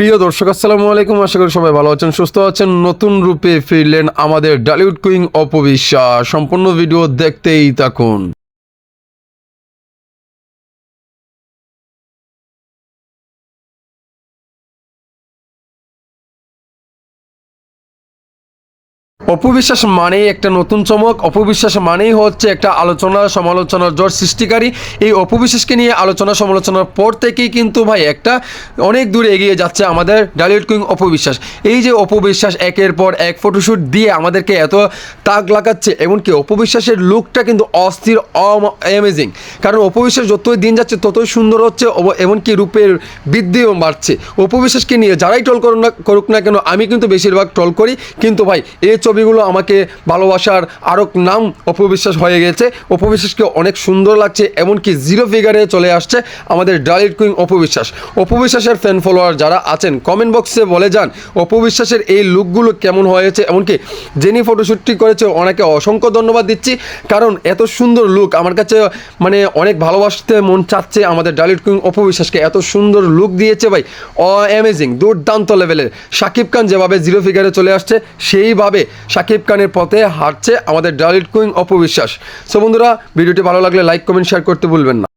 প্রিয় দর্শক, আসসালামু আলাইকুম। আশা করি সবাই ভালো আছেন, সুস্থ আছেন। নতুন রূপে ফিরলেন আমাদের ডালিউড কুইং অপবিশ্বাস সম্পূর্ণ ভিডিও দেখতেই থাকুন। অপবিশ্বাস মানেই একটা নতুন চমক, অপবিশ্বাস মানেই হচ্ছে একটা আলোচনা, সমালোচনার জোর সৃষ্টিকারী। এই অপবিশ্বাসকে নিয়ে আলোচনা, সমালোচনার পর থেকেই কিন্তু ভাই একটা অনেক দূরে এগিয়ে যাচ্ছে আমাদের ডালিউড কুইং অপবিশ্বাস। এই যে অপবিশ্বাস একের পর এক ফটোশ্যুট দিয়ে আমাদেরকে এত তাক লাগাচ্ছে, এমনকি অপবিশ্বাসের লুকটা কিন্তু অস্থির অ্যামেজিং কারণ অপবিশ্বাস যতই দিন যাচ্ছে, ততই সুন্দর হচ্ছে এমনকি রূপের বৃদ্ধিও বাড়ছে। অপবিশ্বাসকে নিয়ে যারাই ট্রল করুক না করুক না কেন, আমি কিন্তু বেশিরভাগ ট্রল করি। কিন্তু ভাই এই ছবিগুলো আমাকে ভালোবাসার আরও নাম অপবিশ্বাস হয়ে গেছে। অপবিশ্বাসকে অনেক সুন্দর লাগছে, এমনকি জিরো ফিগারে চলে আসছে আমাদের ডালিট কুইং অপবিশ্বাস। অপবিশ্বাসের ফ্যান ফলোয়ার যারা আছেন কমেন্ট বক্সে বলে যান, অপবিশ্বাসের এই লুকগুলো কেমন হয়েছে, এমনকি যিনি ফটোশ্যুটটি করেছে, ওনাকে অসংখ্য ধন্যবাদ দিচ্ছি। কারণ এত সুন্দর লুক আমার কাছে মানে অনেক ভালোবাসতে মন চাচ্ছে আমাদের ডালিট কুইং অপবিশ্বাসকে। এত সুন্দর লুক দিয়েছে ভাই অ্যামেজিং দুর্দান্ত লেভেলের শাকিব খান যেভাবে জিরো ফিগারে চলে আসছে, সেইভাবে শাকিব খানের পথে হাঁটছে আমাদের ডালিট কুইং অপবিশ্বাস। সো বন্ধুরা, ভিডিওটি ভালো লাগলে লাইক কমেন্ট শেয়ার করতে ভুলবেন না।